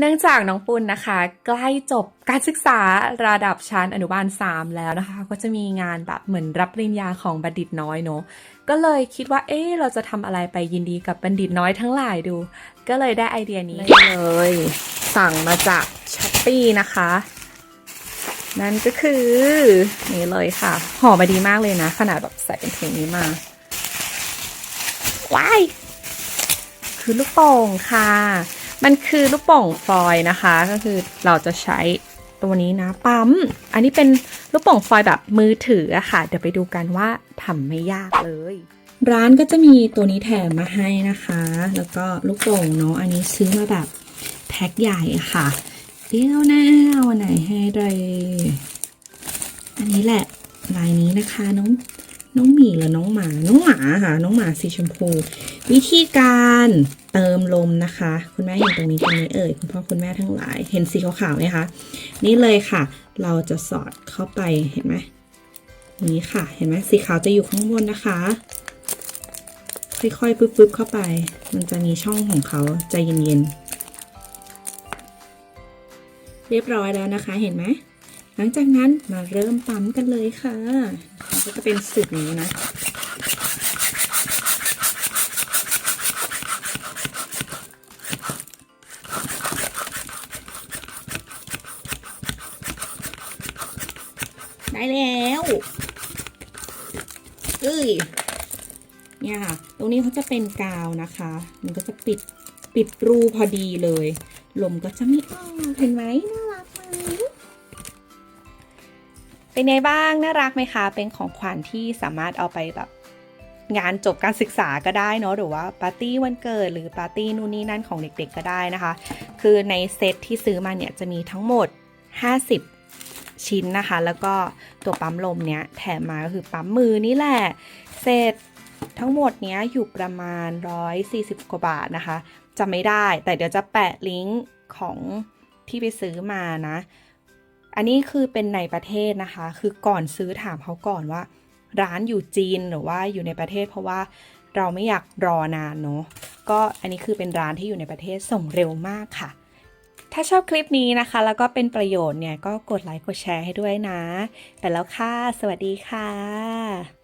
เนื่องจากน้องปุณนะคะ ใกล้จบการศึกษาระดับชั้นอนุบาล 3 แล้วนะคะ ก็จะมีงานแบบเหมือนรับปริญญาของบัณฑิตน้อยเนอะก็เลยคิดว่าเอ๊ะเราจะทำอะไรไปยินดีกับบัณฑิตน้อยทั้งหลายดู ก็เลยได้ไอเดียนี้เลย สั่งมาจากช้อปปี้นะคะ นั่นก็คือนี่เลยค่ะห่อมาดีมากเลยนะ ขนาดแบบใส่เป็นถุงนี้มาว้ายคือลูกโป่งค่ะ มันคือลูกโป่งฟอยนะคะ ก็คือเราจะใช้ตัวนี้นะปั๊ม อันนี้เป็นลูกโป่งฟอยแบบมือถืออะค่ะ เดี๋ยวไปดูกันว่าทำไม่ยากเลย ร้านก็จะมีตัวนี้แถมมาให้นะคะ แล้วก็ลูกโป่งเนาะ อันนี้ซื้อมาแบบแพ็คใหญ่อะค่ะ เดี๋ยวนะเอาอันไหนให้เลย อันนี้แหละลายนี้นะคะน้อง น้องหมีหรือน้องหมา น้องหมาค่ะ น้องหมาสีชมพู วิธีการเติมลมนะคะ คุณแม่เห็นตรงนี้กันไหมเอ่ยคุณพ่อคุณแม่ทั้งหลาย เห็นสีขาวๆไหมคะ นี่เลยค่ะ เราจะสอดเข้าไปเห็นไหมนี่ค่ะ เห็นไหมสีขาวจะอยู่ข้างบนนะคะ ค่อยๆปึ๊บๆเข้าไป มันจะมีช่องของเขาใจเย็นๆเรียบร้อยแล้วนะคะเห็นไหม หลังจากนั้นมาเริ่มปั๊มกันเลยค่ะมันก็จะเป็นสูตรนี้นะได้แล้วเอ้ยเนี่ยค่ะ ตรงนี้เขาจะเป็นกาวนะคะ มันก็จะปิดปิดรูพอดีเลย ลมก็จะไม่ออกเห็นไหมน่ารักไหม เป็นไงบ้างน่ารักไหมคะ เป็นของขวัญที่สามารถเอาไปแบบงานจบการศึกษาก็ได้เนาะหรือว่าปาร์ตี้วันเกิดหรือปาร์ตี้นู่นนี่นั่นของเด็กๆก็ได้นะคะ คือในเซตที่ซื้อมาเนี่ยจะมีทั้งหมด 50 ชิ้นนะคะ แล้วก็ตัวปั๊มลมเนี้ยแถมมาก็คือปั๊มมือนี่แหละเสร็ทั้งหมดเนี้ยอยู่ประมาณ 140 กว่าบาทนะคะจะไม่ได้แต่เดี๋ยวจะแปะลิงก์ของที่ไปซื้อมานะ อันนี้คือเป็นในประเทศนะคะ คือก่อนซื้อถามเขาก่อนว่า ร้านอยู่จีนหรือว่าอยู่ในประเทศ เพราะว่าเราไม่อยากรอนานเนาะ ก็อันนี้คือเป็นร้านที่อยู่ในประเทศส่งเร็วมากค่ะ ถ้าชอบคลิปนี้นะคะ แล้วก็เป็นประโยชน์เนี่ยก็กดไลค์กดแชร์ให้ด้วยนะ ไปแล้วค่ะ สวัสดีค่ะ